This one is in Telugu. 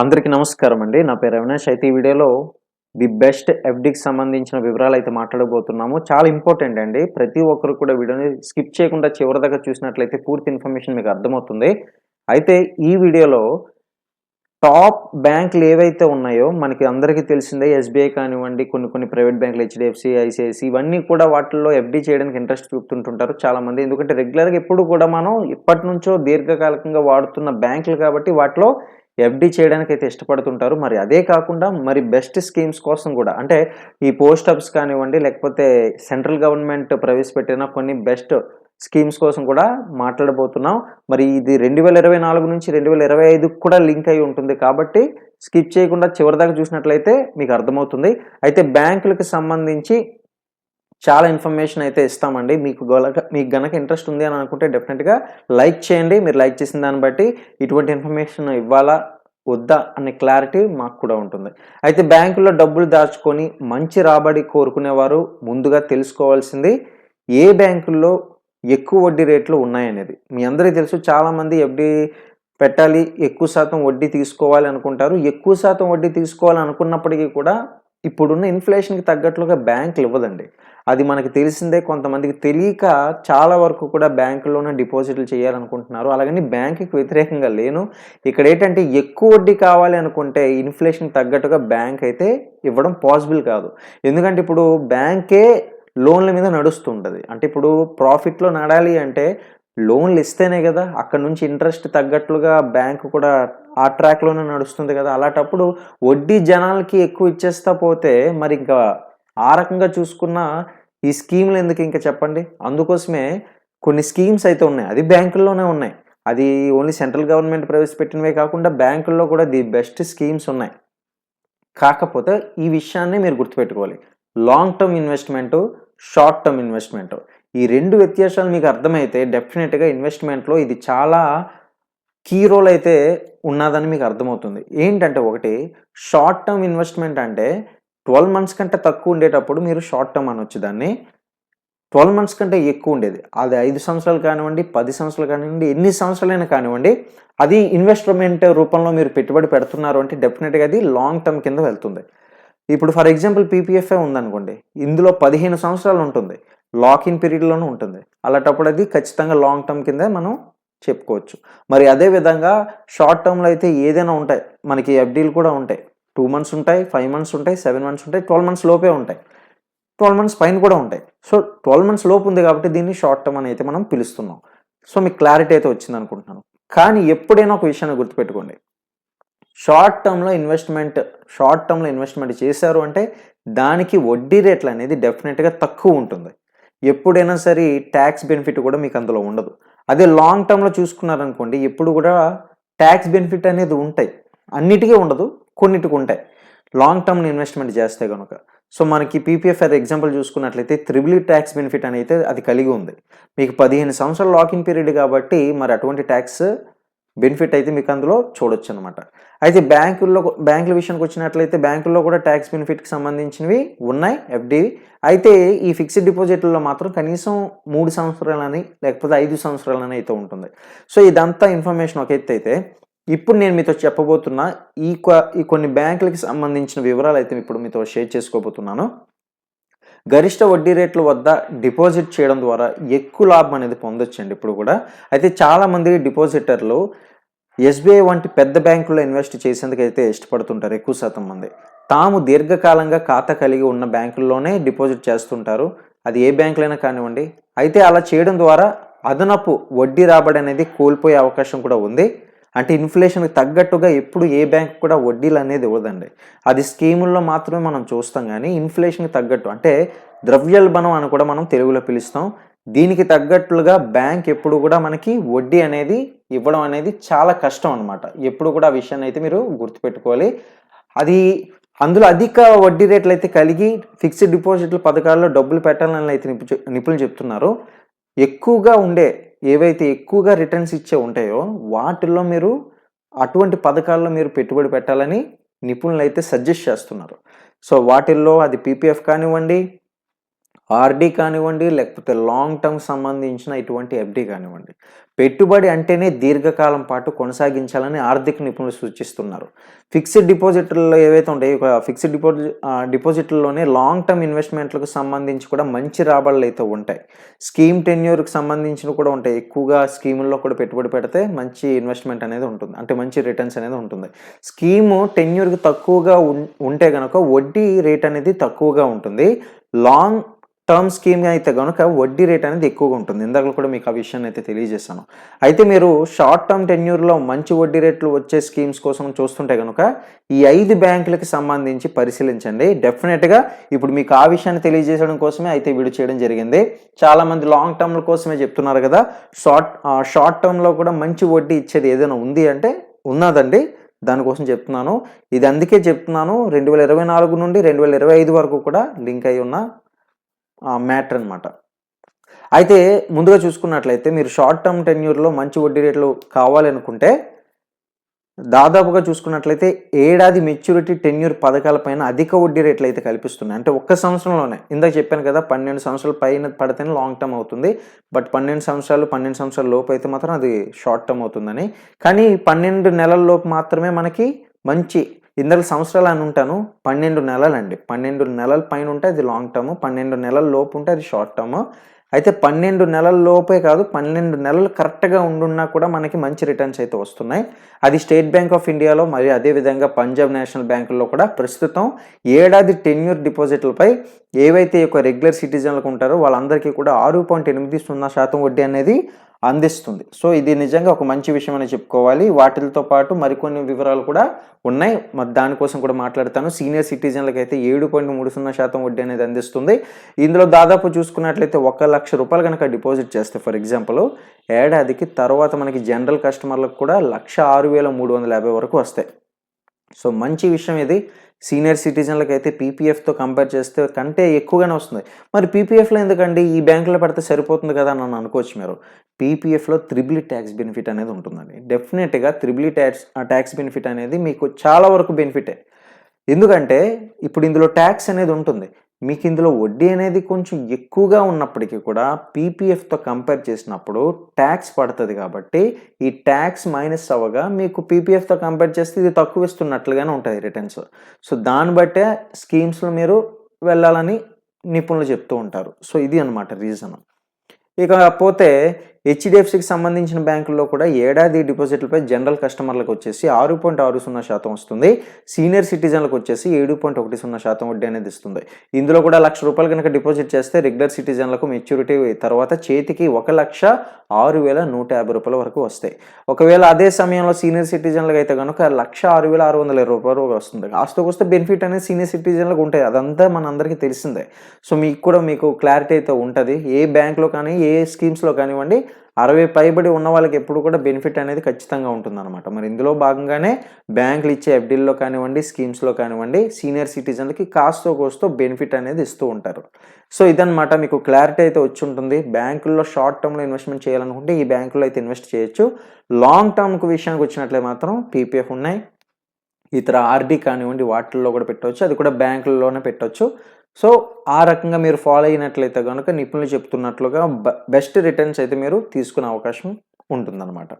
అందరికీ నమస్కారం అండి. నా పేరు అవినాష్ అయితే ఈ వీడియోలో ది బెస్ట్ ఎఫ్డికి సంబంధించిన వివరాలు అయితే మాట్లాడబోతున్నాము. చాలా ఇంపార్టెంట్ అండి. ప్రతి ఒక్కరు కూడా వీడియోని స్కిప్ చేయకుండా చివరి దాకా చూసినట్లయితే పూర్తి ఇన్ఫర్మేషన్ మీకు అర్థమవుతుంది. అయితే ఈ వీడియోలో టాప్ బ్యాంకులు ఏవైతే ఉన్నాయో మనకి అందరికీ తెలిసిందే ఎస్బీఐ కానివ్వండి కొన్ని కొన్ని ప్రైవేట్ బ్యాంకులు హెచ్డిఎఫ్సి ఐసిఐసి ఇవన్నీ కూడా వాటిల్లో ఎఫ్డి చేయడానికి ఇంట్రెస్ట్ చూపుతుంటుంటారు చాలామంది. ఎందుకంటే రెగ్యులర్గా ఎప్పుడు కూడా మనం ఇప్పటి నుంచో దీర్ఘకాలికంగా వాడుతున్న బ్యాంకులు కాబట్టి వాటిలో ఎఫ్డి చేయడానికి అయితే ఇష్టపడుతుంటారు. మరి అదే కాకుండా మరి బెస్ట్ స్కీమ్స్ కోసం కూడా అంటే ఈ పోస్ట్ ఆఫీస్ కానివ్వండి లేకపోతే సెంట్రల్ గవర్నమెంట్ ప్రవేశపెట్టిన కొన్ని బెస్ట్ స్కీమ్స్ కోసం కూడా మాట్లాడబోతున్నాం. మరి ఇది రెండు వేల ఇరవై నాలుగు నుంచి రెండు వేల ఇరవై ఐదుకు కూడా లింక్ అయి ఉంటుంది కాబట్టి స్కిప్ చేయకుండా చివరిదాకా చూసినట్లయితే మీకు అర్థమవుతుంది. అయితే బ్యాంకులకు సంబంధించి చాలా ఇన్ఫర్మేషన్ అయితే ఇస్తామండి. మీకు గొలక మీకు గనక ఇంట్రెస్ట్ ఉంది అని అనుకుంటే డెఫినెట్గా లైక్ చేయండి. మీరు లైక్ చేసిన దాన్ని బట్టి ఇటువంటి ఇన్ఫర్మేషన్ ఇవ్వాలా వద్దా అనే క్లారిటీ మాకు కూడా ఉంటుంది. అయితే బ్యాంకుల్లో డబ్బులు దాచుకొని మంచి రాబడి కోరుకునేవారు ముందుగా తెలుసుకోవాల్సింది ఏ బ్యాంకుల్లో ఎక్కువ వడ్డీ రేట్లు ఉన్నాయనేది. మీ అందరికీ తెలుసు చాలామంది ఎఫ్డి పెట్టాలి ఎక్కువ శాతం వడ్డీ తీసుకోవాలి అనుకుంటారు. ఎక్కువ శాతం వడ్డీ తీసుకోవాలి అనుకున్నప్పటికీ కూడా ఇప్పుడున్న ఇన్ఫ్లేషన్కి తగ్గట్లుగా బ్యాంకులు ఇవ్వదండి. అది మనకి తెలిసిందే కొంతమందికి తెలియక చాలా వరకు కూడా బ్యాంకులోనే డిపాజిట్లు చేయాలనుకుంటున్నారు. అలాగని బ్యాంకుకి వ్యతిరేకంగా లేను. ఇక్కడ ఏంటంటే ఎక్కువ వడ్డీ కావాలి అనుకుంటే ఇన్ఫ్లేషన్ తగ్గట్టుగా బ్యాంక్ అయితే ఇవ్వడం పాసిబుల్ కాదు. ఎందుకంటే ఇప్పుడు బ్యాంకే లోన్ల మీద నడుస్తుంటుంది. అంటే ఇప్పుడు ప్రాఫిట్లో నడాలి అంటే లోన్లు ఇస్తేనే కదా అక్కడ నుంచి ఇంట్రెస్ట్ తగ్గట్లుగా బ్యాంకు కూడా ఆ ట్రాక్లోనే నడుస్తుంది కదా. అలాంటప్పుడు వడ్డీ జనాలకి ఎక్కువ ఇచ్చేస్తా పోతే మరి ఇంకా ఆ రకంగా చూసుకున్న ఈ స్కీమ్లు ఎందుకు ఇంకా చెప్పండి? అందుకోసమే కొన్ని స్కీమ్స్ అయితే ఉన్నాయి. అది బ్యాంకుల్లోనే ఉన్నాయి. అది ఓన్లీ సెంట్రల్ గవర్నమెంట్ ప్రవేశపెట్టినవే కాకుండా బ్యాంకుల్లో కూడా ది బెస్ట్ స్కీమ్స్ ఉన్నాయి. కాకపోతే ఈ విషయాన్ని మీరు గుర్తుపెట్టుకోవాలి. Long term investment short term investment. ఈ రెండు వ్యత్యాసాలు మీకు అర్థమైతే డెఫినెట్గా ఇన్వెస్ట్మెంట్లో ఇది చాలా కీ రోల్ అయితే ఉన్నదని మీకు అర్థమవుతుంది. ఏంటంటే ఒకటి షార్ట్ టర్మ్ ఇన్వెస్ట్మెంట్ అంటే ట్వెల్వ్ మంత్స్ కంటే తక్కువ ఉండేటప్పుడు మీరు షార్ట్ టర్మ్ అనొచ్చు దాన్ని. ట్వెల్వ్ మంత్స్ కంటే ఎక్కువ ఉండేది. అది ఐదు సంవత్సరాలు కానివ్వండి పది సంవత్సరాలు కానివ్వండి ఎన్ని సంవత్సరాలైనా కానివ్వండి అది ఇన్వెస్ట్మెంట్ రూపంలో మీరు పెట్టుబడి పెడుతున్నారు అంటే డెఫినెట్గా అది లాంగ్ టర్మ్ కింద వెళ్తుంది. ఇప్పుడు ఫర్ ఎగ్జాంపుల్ పీపీఎఫ్ఏ ఉందనుకోండి ఇందులో పదిహేను సంవత్సరాలు ఉంటుంది. లాక్ ఇన్ పీరియడ్లోనూ ఉంటుంది. అలాంటప్పుడు అది ఖచ్చితంగా లాంగ్ టర్మ్ కింద మనం చెప్పుకోవచ్చు. మరి అదే విధంగా షార్ట్ టర్మ్లో అయితే ఏదైనా ఉంటాయి. మనకి ఎఫ్డీలు కూడా ఉంటాయి. టూ మంత్స్ ఉంటాయి ఫైవ్ మంత్స్ ఉంటాయి సెవెన్ మంత్స్ ఉంటాయి ట్వెల్వ్ మంత్స్ లోపే ఉంటాయి. ట్వెల్వ్ మంత్స్ పైన కూడా ఉంటాయి. సో ట్వెల్వ్ మంత్స్ లోపు ఉంది కాబట్టి దీన్ని షార్ట్ టర్మ్ అని అయితే మనం పిలుస్తున్నాం. సో మీకు క్లారిటీ అయితే వచ్చింది అనుకుంటున్నాను. కానీ ఎప్పుడైనా ఒక విషయాన్ని గుర్తుపెట్టుకోండి. షార్ట్ టర్మ్లో ఇన్వెస్ట్మెంట్ షార్ట్ టర్మ్లో ఇన్వెస్ట్మెంట్ చేశారు అంటే దానికి వడ్డీ రేట్లు అనేది డెఫినెట్గా తక్కువ ఉంటుంది. ఎప్పుడైనా సరే ట్యాక్స్ బెనిఫిట్ కూడా మీకు అందులో ఉండదు. అదే లాంగ్ టర్మ్లో చూసుకున్నారనుకోండి ఎప్పుడు కూడా ట్యాక్స్ బెనిఫిట్ అనేది ఉంటాయి. అన్నిటికీ ఉండదు. కొన్నిటికి ఉంటాయి. లాంగ్ టర్మ్ ఇన్వెస్ట్మెంట్ చేస్తే కనుక సో మనకి పీపీఎఫ్ ఫర్ ఎగ్జాంపుల్ చూసుకున్నట్లయితే త్రిబుల్ ట్యాక్స్ బెనిఫిట్ అనేది అది కలిగి ఉంది. మీకు పదిహేను సంవత్సరాల లాకింగ్ పీరియడ్ కాబట్టి మరి అటువంటి ట్యాక్స్ బెనిఫిట్ అయితే మీకు అందులో చూడొచ్చు అనమాట అయితే బ్యాంకుల్లో బ్యాంకుల విషయానికి వచ్చినట్లయితే బ్యాంకుల్లో కూడా ట్యాక్స్ బెనిఫిట్కి సంబంధించినవి ఉన్నాయి ఎఫ్డి అయితే ఈ ఫిక్స్డ్ డిపాజిట్లలో మాత్రం కనీసం మూడు సంవత్సరాలని లేకపోతే ఐదు సంవత్సరాలని అయితే ఉంటుంది. సో ఇదంతా ఇన్ఫర్మేషన్ ఒక ఎత్తు అయితే ఇప్పుడు నేను మీతో చెప్పబోతున్న ఈ ఈ కొన్ని బ్యాంకులకి సంబంధించిన వివరాలు అయితే ఇప్పుడు మీతో షేర్ చేసుకోబోతున్నాను. గరిష్ట వడ్డీ రేట్ల వద్ద డిపాజిట్ చేయడం ద్వారా ఎక్కువ లాభం అనేది పొందొచ్చండి ఇప్పుడు కూడా. అయితే చాలామంది డిపాజిటర్లు ఎస్బీఐ వంటి పెద్ద బ్యాంకుల్లో ఇన్వెస్ట్ చేసేందుకు అయితే ఇష్టపడుతుంటారు ఎక్కువ శాతం మంది. తాము దీర్ఘకాలంగా ఖాతా కలిగి ఉన్న బ్యాంకుల్లోనే డిపాజిట్ చేస్తుంటారు. అది ఏ బ్యాంకులైనా కానివ్వండి. అయితే అలా చేయడం ద్వారా అదనపు వడ్డీ రాబడి అనేది కోల్పోయే అవకాశం కూడా ఉంది. అంటే ఇన్ఫ్లేషన్కి తగ్గట్టుగా ఎప్పుడు ఏ బ్యాంక్ కూడా వడ్డీలు అనేది ఇవ్వదండి. అది స్కీముల్లో మాత్రమే మనం చూస్తాం కానీ ఇన్ఫ్లేషన్కి తగ్గట్టు అంటే ద్రవ్యోల్బణం అని కూడా మనం తెలుగులో పిలుస్తాం. దీనికి తగ్గట్లుగా బ్యాంక్ ఎప్పుడు కూడా మనకి వడ్డీ అనేది ఇవ్వడం అనేది చాలా కష్టం అనమాట ఎప్పుడు కూడా ఆ విషయాన్ని అయితే మీరు గుర్తుపెట్టుకోవాలి. అది అందులో అధిక వడ్డీ రేట్లు అయితే కలిగి ఫిక్స్డ్ డిపాజిట్ల పథకాల్లో డబ్బులు పెట్టాలని అయితే నిపుణులు చెప్తున్నారు. ఎక్కువగా ఉండే ఏవైతే ఎక్కువగా రిటర్న్స్ ఇచ్చే ఉంటాయో వాటిల్లో మీరు అటువంటి పథకాల్లో మీరు పెట్టుబడి పెట్టాలని నిపుణులు అయితే సజెస్ట్ చేస్తున్నారు. సో వాటిల్లో అది పీపీఎఫ్ కానివ్వండి ఆర్డీ కానివ్వండి లేకపోతే లాంగ్ టర్మ్ సంబంధించిన ఇటువంటి ఎఫ్డి కానివ్వండి పెట్టుబడి అంటేనే దీర్ఘకాలం పాటు కొనసాగించాలని ఆర్థిక నిపుణులు సూచిస్తున్నారు. ఫిక్స్డ్ డిపాజిట్లలో ఏవైతే ఉంటాయో ఫిక్స్డ్ డిపాజిట్ డిపాజిట్లలోనే లాంగ్ టర్మ్ ఇన్వెస్ట్మెంట్లకు సంబంధించి కూడా మంచి రాబడులు అయితే ఉంటాయి. స్కీమ్ టెన్యూర్కి సంబంధించిన కూడా ఉంటాయి. ఎక్కువగా స్కీముల్లో కూడా పెట్టుబడి పెడితే మంచి ఇన్వెస్ట్మెంట్ అనేది ఉంటుంది. అంటే మంచి రిటర్న్స్ అనేది ఉంటుంది. స్కీము టెన్యూర్కి తక్కువగా ఉంటే కనుక వడ్డీ రేట్ అనేది తక్కువగా ఉంటుంది. లాంగ్ టర్మ్ స్కీమ్ అయితే కనుక వడ్డీ రేట్ అనేది ఎక్కువగా ఉంటుంది. ఇందాక కూడా మీకు ఆ విషయాన్ని అయితే తెలియజేశాను. అయితే మీరు షార్ట్ టర్మ్ టెన్యూర్లో మంచి వడ్డీ రేట్లు వచ్చే స్కీమ్స్ కోసం చూస్తుంటే కనుక ఈ ఐదు బ్యాంకులకి సంబంధించి పరిశీలించండి. డెఫినెట్గా ఇప్పుడు మీకు ఆ విషయాన్ని తెలియజేయడం కోసమే అయితే వీడియో చేయడం జరిగింది. చాలామంది లాంగ్ టర్మ్ల కోసమే చెప్తున్నారు కదా. షార్ట్ షార్ట్ టర్మ్లో కూడా మంచి వడ్డీ ఇచ్చేది ఏదైనా ఉంది అంటే ఉన్నదండి. దానికోసం చెప్తున్నాను. ఇది అందుకే చెప్తున్నాను. రెండు వేల ఇరవై నాలుగు నుండి రెండు వేల ఇరవై ఐదు వరకు కూడా లింక్ అయి ఉన్న మ్యాటర్ అనమాట అయితే ముందుగా చూసుకున్నట్లయితే మీరు షార్ట్ టర్మ్ టెన్యూర్లో మంచి వడ్డీ రేట్లు కావాలనుకుంటే దాదాపుగా చూసుకున్నట్లయితే ఏడాది మెచ్యూరిటీ టెన్యూర్ పథకాలపైన అధిక వడ్డీ రేట్లు అయితే కల్పిస్తున్నాయి. అంటే ఒక్క సంవత్సరంలోనే. ఇందాక చెప్పాను కదా పన్నెండు సంవత్సరాల పైన పడితేనే లాంగ్ టర్మ్ అవుతుంది. బట్ పన్నెండు సంవత్సరాలు పన్నెండు సంవత్సరాల లోపు అయితే మాత్రం అది షార్ట్ టర్మ్ అవుతుందని. కానీ పన్నెండు నెలల లోపు మాత్రమే మనకి మంచి ఇందులో సంవత్సరాలు అని ఉంటాను పన్నెండు నెలలండి. పన్నెండు నెలల పైన ఉంటే అది లాంగ్ టర్మ్ పన్నెండు నెలల లోపు ఉంటే అది షార్ట్ టర్మ్ అయితే పన్నెండు నెలల లోపే కాదు పన్నెండు నెలలు కరెక్ట్గా ఉండున్నా కూడా మనకి మంచి రిటర్న్స్ అయితే వస్తున్నాయి. అది స్టేట్ బ్యాంక్ ఆఫ్ ఇండియాలో మరియు అదేవిధంగా పంజాబ్ నేషనల్ బ్యాంకుల్లో కూడా ప్రస్తుతం ఏడాది టెన్యూర్ డిపాజిట్లపై ఏవైతే ఒక రెగ్యులర్ సిటిజన్లకు ఉంటారో వాళ్ళందరికీ కూడా ఆరు పాయింట్ ఎనిమిది సున్నా శాతం వడ్డీ అనేది అందిస్తుంది. సో ఇది నిజంగా ఒక మంచి విషయం అని చెప్పుకోవాలి. వాటితో పాటు మరికొన్ని వివరాలు కూడా ఉన్నాయి. మరి దానికోసం కూడా మాట్లాడతాను. సీనియర్ సిటిజన్లకు అయితే ఏడు పాయింట్ మూడు సున్నా శాతం వడ్డీ అనేది అందిస్తుంది. ఇందులో దాదాపు చూసుకున్నట్లయితే ఒక లక్ష రూపాయలు కనుక డిపాజిట్ చేస్తే ఫర్ ఎగ్జాంపుల్ ఏడాదికి తర్వాత మనకి జనరల్ కస్టమర్లకు కూడా లక్ష ఆరు వేల మూడు వందల యాభై వరకు వస్తాయి. సో మంచి విషయం ఇది. సీనియర్ సిటిజన్లకు అయితే పీపీఎఫ్తో కంపేర్ చేస్తే కంటే ఎక్కువగానే వస్తుంది. మరి పీపీఎఫ్లో ఎందుకండి? ఈ బ్యాంకులో పెడితే సరిపోతుంది కదా అని నన్ను అనుకోవచ్చు మీరు. పీపీఎఫ్లో త్రిబుల్ ట్యాక్స్ బెనిఫిట్ అనేది ఉంటుందండి. డెఫినెట్గా త్రిబుల్ ట్యాక్స్ ట్యాక్స్ బెనిఫిట్ అనేది మీకు చాలా వరకు బెనిఫిటే. ఎందుకంటే ఇప్పుడు ఇందులో ట్యాక్స్ అనేది ఉంటుంది. మీకు ఇందులో వడ్డీ అనేది కొంచెం ఎక్కువగా ఉన్నప్పటికీ కూడా పీపీఎఫ్తో కంపేర్ చేసినప్పుడు ట్యాక్స్ పడుతుంది కాబట్టి ఈ ట్యాక్స్ మైనస్ అవ్వగా మీకు పీపీఎఫ్తో కంపేర్ చేస్తే ఇది తక్కువ ఇస్తున్నట్లుగానే ఉంటుంది రిటర్న్స్. సో దాన్ని బట్టే స్కీమ్స్లో మీరు వెళ్ళాలని నిపుణులు చెప్తూ ఉంటారు. సో ఇది అనమాట రీజన్. ఇకపోతే హెచ్డిఎఫ్సికి సంబంధించిన బ్యాంకుల్లో కూడా ఏడాది డిపాజిట్లపై జనరల్ కస్టమర్లకు వచ్చేసి ఆరు పాయింట్ ఆరు సున్నా శాతం వస్తుంది. సీనియర్ సిటిజన్లకు వచ్చేసి ఏడు పాయింట్ ఒకటి సున్నా శాతం వడ్డీ అనేది ఇస్తుంది. ఇందులో కూడా లక్ష రూపాయలు కనుక డిపాజిట్ చేస్తే రెగ్యులర్ సిటిజన్లకు మెచ్యూరిటీ తర్వాత చేతికి ఒక లక్ష ఆరు వేల నూట యాభై రూపాయల వరకు వస్తాయి. ఒకవేళ అదే సమయంలో సీనియర్ సిటిజన్లకు అయితే కనుక లక్ష ఆరు వేల ఆరు వందల ఇరవై రూపాయలు వస్తుంది. ఆస్తకు వస్తే బెనిఫిట్ అనేది సీనియర్ సిటిజన్లకు ఉంటాయి. అదంతా మన అందరికీ తెలిసిందే. సో మీకు కూడా మీకు క్లారిటీ అయితే ఉంటుంది. ఏ బ్యాంక్లో కానీ ఏ స్కీమ్స్లో కానివ్వండి అరవై పైబడి ఉన్న వాళ్ళకి ఎప్పుడు కూడా బెనిఫిట్ అనేది ఖచ్చితంగా ఉంటుందన్నమాట. మరి ఇందులో భాగంగానే బ్యాంకులు ఇచ్చే ఎఫ్డీల్లో కానివ్వండి స్కీమ్స్లో కానివ్వండి సీనియర్ సిటిజన్లకి కాస్తో కోస్తో బెనిఫిట్ అనేది ఇస్తూ ఉంటారు. సో ఇదనమాట మీకు క్లారిటీ అయితే వచ్చి ఉంటుంది. బ్యాంకుల్లో షార్ట్ టర్మ్లో ఇన్వెస్ట్మెంట్ చేయాలనుకుంటే ఈ బ్యాంకులో అయితే ఇన్వెస్ట్ చేయొచ్చు. లాంగ్ టర్మ్కి విషయానికి వచ్చినట్లే మాత్రం పీపీఎఫ్ ఉన్నాయి. ఇతర ఆర్డీ కానివ్వండి వాటిల్లో కూడా పెట్టవచ్చు. అది కూడా బ్యాంకుల్లోనే పెట్టవచ్చు సో ఆ రకంగా మీరు ఫాలో అయినట్లయితే కనుక నిపుణులు చెప్తున్నట్లుగా బెస్ట్ రిటర్న్స్ అయితే మీరు తీసుకునే అవకాశం ఉంటుందన్నమాట.